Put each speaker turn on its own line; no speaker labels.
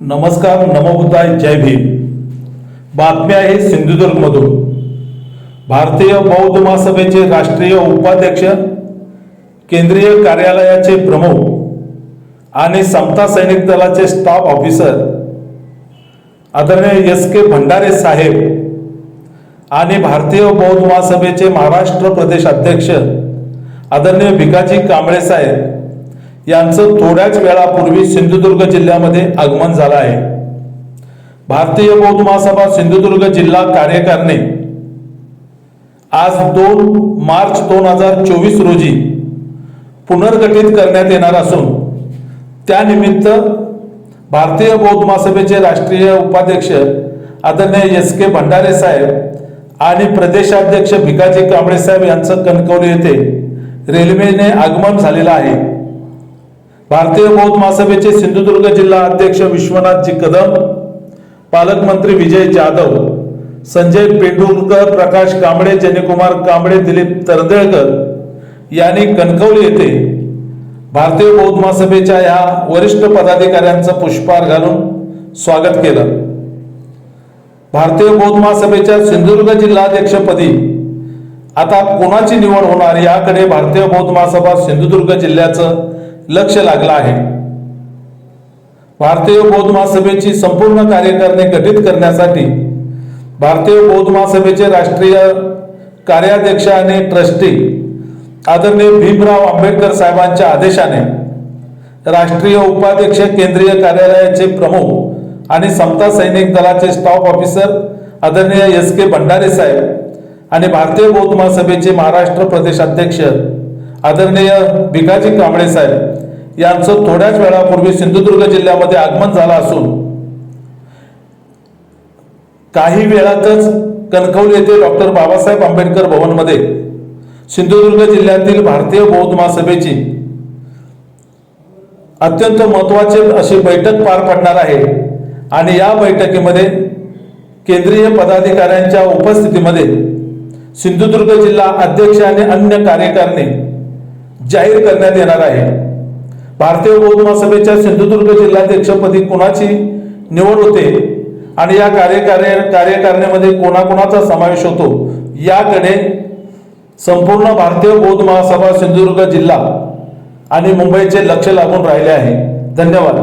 नमस्कार नमबुद्धाय जय भीम. बातमी आहे सिंधुदुर्गमधून. भारतीय बौद्ध महासभेचे राष्ट्रीय उपाध्यक्ष केंद्रीय कार्यालयाचे प्रमुख आणि समता सैनिक दलाचे स्टाफ ऑफिसर आदरणीय एस के भंडारे साहेब आणि भारतीय बौद्ध महासभेचे महाराष्ट्र प्रदेश अध्यक्ष आदरणीय भिकाजी कांबळे साहेब. यांचं थोड्याच वेळापूर्वी सिंधुदुर्ग जिल्ह्यामध्ये आगमन झालं आहे. भारतीय बौद्ध महासभा सिंधुदुर्ग जिल्हा कार्यकारिणी आज दोन मार्च दोन हजार चोवीस रोजी पुनर्गठित करण्यात येणार असून त्यानिमित्त भारतीय बौद्ध महासभेचे राष्ट्रीय उपाध्यक्ष आदरणीय एस के भंडारे साहेब आणि प्रदेशाध्यक्ष भिकाजी कांबळे साहेब यांचं कणकवली येथे रेल्वेने आगमन झालेलं आहे. भारतीय बौद्ध महासभेचे सिंधुदुर्ग जिल्हा अध्यक्ष विश्वनाथजी कदम पालकमंत्री विजय जाधव संजय पेंडुरकर प्रकाश कांबळे जयकुमार कांबळे दिलीप तरंदळकर यांनी कणकवली येथे भारतीय बौद्ध महासभेच्या या वरिष्ठ पदाधिकाऱ्यांचं पुष्पहार घालून स्वागत केलं. भारतीय बौद्ध महासभेच्या सिंधुदुर्ग जिल्हाध्यक्षपदी आता कोणाची निवड होणार याकडे भारतीय बौद्ध महासभा सिंधुदुर्ग जिल्ह्याचं लक्ष लागलं आहे. भारतीय बौद्ध महासभेची संपूर्ण कार्यकारणे गठीत करण्यासाठी भारतीय बौद्ध महासभेचे राष्ट्रीय कार्याध्यक्ष आणि ट्रस्टी आदरणीय भीमराव आंबेडकर साहेबांच्या आदेशाने राष्ट्रीय उपाध्यक्ष केंद्रीय कार्यालयाचे प्रमुख आणि समता सैनिक दलाचे स्टाफ ऑफिसर आदरणीय एस के भंडारे साहेब आणि भारतीय बौद्ध महासभेचे महाराष्ट्र प्रदेश अध्यक्ष आदरणीय भिकाजी कांबळे साहेब यांचं थोड्याच वेळापूर्वी सिंधुदुर्ग जिल्ह्यामध्ये आगमन झालं असून काही वेळातच कणकवली येथे डॉक्टर बाबासाहेब आंबेडकर भवनमध्ये सिंधुदुर्ग जिल्ह्यातील भारतीय बौद्ध महासभेची अत्यंत महत्वाची अशी बैठक पार पडणार आहे. आणि या बैठकीमध्ये केंद्रीय पदाधिकाऱ्यांच्या उपस्थितीमध्ये सिंधुदुर्ग जिल्हा अध्यक्ष आणि अन्य कार्यकारिणी जाहीर करण्यात येणार आहे. भारतीय बौद्ध महासभेच्या सिंधुदुर्ग जिल्हाध्यक्षपदी कोणाची निवड होते आणि या कार्यकार्य कार्यकारणीमध्ये कोणाकोणाचा समावेश होतो याकडे संपूर्ण भारतीय बौद्ध महासभा सिंधुदुर्ग जिल्हा आणि मुंबईचे लक्ष लागून राहिले आहे. धन्यवाद.